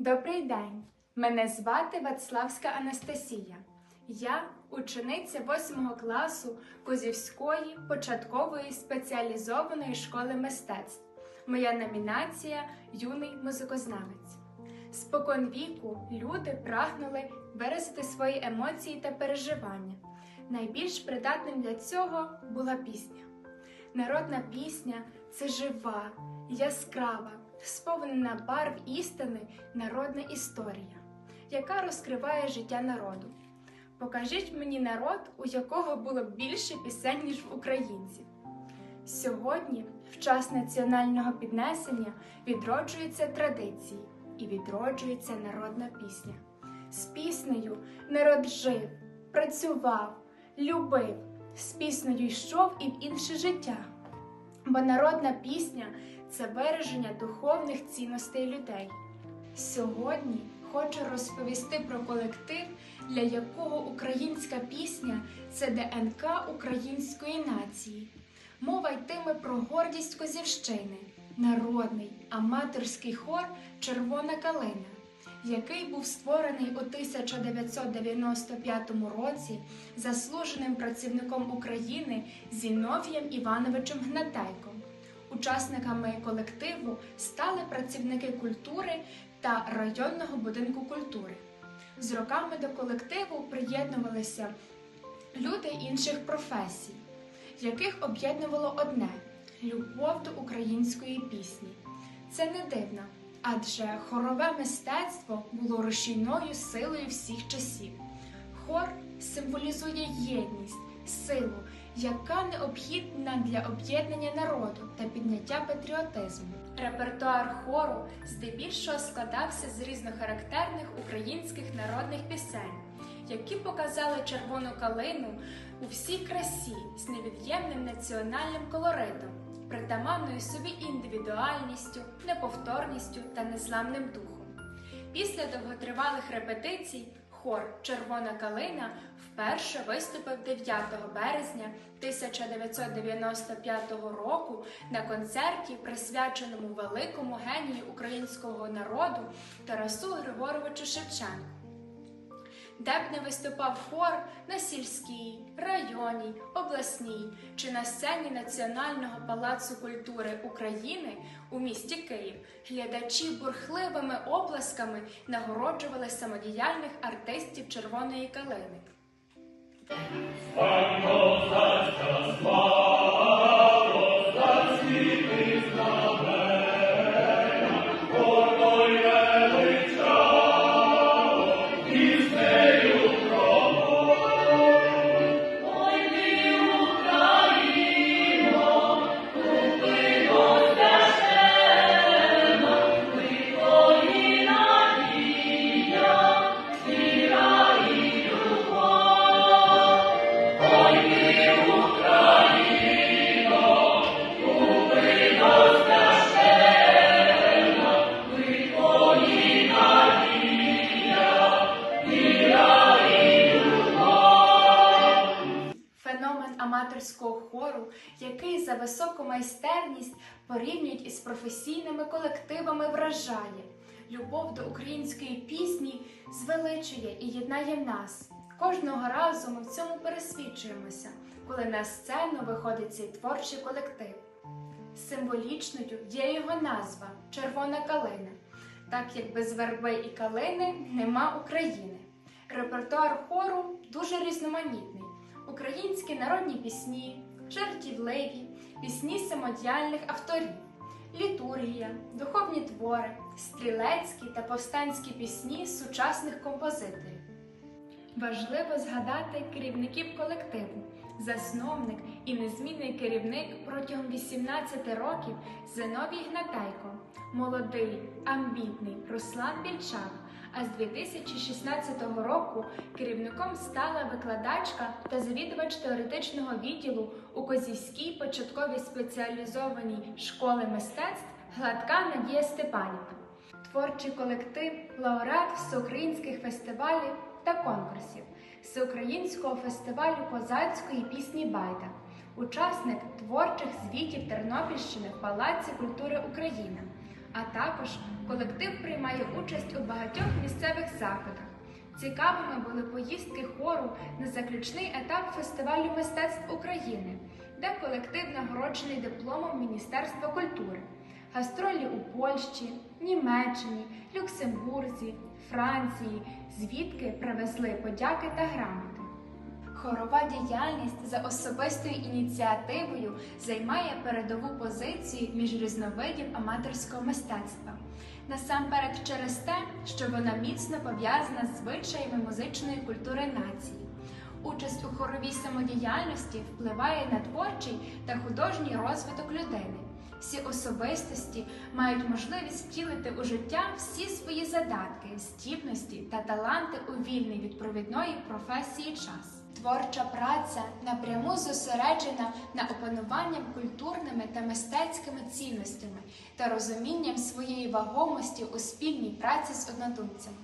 Добрий день! Мене звати Вацлавська Анастасія. Я учениця 8 класу Козівської початкової спеціалізованої школи мистецтв. Моя номінація Юний музикознавець. Спокон віку люди прагнули виразити свої емоції та переживання. Найбільш придатним для цього була пісня. Народна пісня це жива, яскрава, сповнена барв істини народна історія, яка розкриває життя народу. Покажіть мені народ, у якого було більше пісень, ніж в українців. Сьогодні, в час національного піднесення, відроджуються традиції і відроджується народна пісня. З піснею народ жив, працював, любив, з піснею йшов і в інше життя. Бо народна пісня це вираження духовних цінностей людей. Сьогодні хочу розповісти про колектив, для якого українська пісня це ДНК української нації. Мова йтиме про гордість Козівщини, народний аматорський хор Червона калина, який був створений у 1995 році заслуженим працівником України Зіновієм Івановичем Гнатайком. Учасниками колективу стали працівники культури та районного будинку культури. З роками до колективу приєднувалися люди інших професій, яких об'єднувало одне любов до української пісні. Це не дивно, адже хорове мистецтво було рушійною силою всіх часів. Хор символізує єдність, силу, яка необхідна для об'єднання народу та підняття патріотизму. Репертуар хору здебільшого складався з різнохарактерних українських народних пісень, які показали червону калину у всій красі з невід'ємним національним колоритом, притаманною собі індивідуальністю, неповторністю та незламним духом. Після довготривалих репетицій хор Червона калина вперше виступив 9 березня 1995 року на концерті, присвяченому великому генію українського народу Тарасу Григоровичу Шевченку. Де б не виступав хор на сільській, районній, обласній чи на сцені Національного палацу культури України у місті Київ, глядачі бурхливими оплесками нагороджували самодіяльних артистів Червоної калини. Хору, який за високу майстерність порівнюють із професійними колективами, вражає. Любов до української пісні звеличує і єднає нас. Кожного разу ми в цьому пересвідчуємося, коли на сцену виходить цей творчий колектив. Символічною є його назва Червона калина, так як без верби і калини нема України. Репертуар хору дуже різноманітний українські народні пісні, жартівливі, пісні самодіяльних авторів, літургія, духовні твори, стрілецькі та повстанські пісні сучасних композиторів. Важливо згадати керівників колективу, засновник і незмінний керівник протягом 18 років Зиновій Гнатайко, молодий, амбітний Руслан Більчак. А з 2016 року керівником стала викладачка та завідувач теоретичного відділу у Козівській початковій спеціалізованій школи мистецтв Гладка Надія Степанівна. Творчий колектив, лауреат всеукраїнських фестивалів та конкурсів, Всеукраїнського фестивалю козацької пісні Байда, учасник творчих звітів Тернопільщини в Палаці культури Україна, А також колектив приймає участь у багатьох місцевих заходах. Цікавими були поїздки хору на заключний етап фестивалю мистецтв України, де колектив нагороджений дипломом Міністерства культури, гастролі у Польщі, Німеччині, Люксембурзі, Франції, звідки привезли подяки та грамоти. Хорова діяльність за особистою ініціативою займає передову позицію між різновидів аматорського мистецтва. Насамперед через те, що вона міцно пов'язана з звичаями музичної культури нації. Участь у хоровій самодіяльності впливає на творчий та художній розвиток людини. Всі особистості мають можливість втілити у життя всі свої задатки, здібності та таланти у вільний від провідної професії час. Творча праця напряму зосереджена на опануванням культурними та мистецькими цінностями та розумінням своєї вагомості у спільній праці з однодумцями.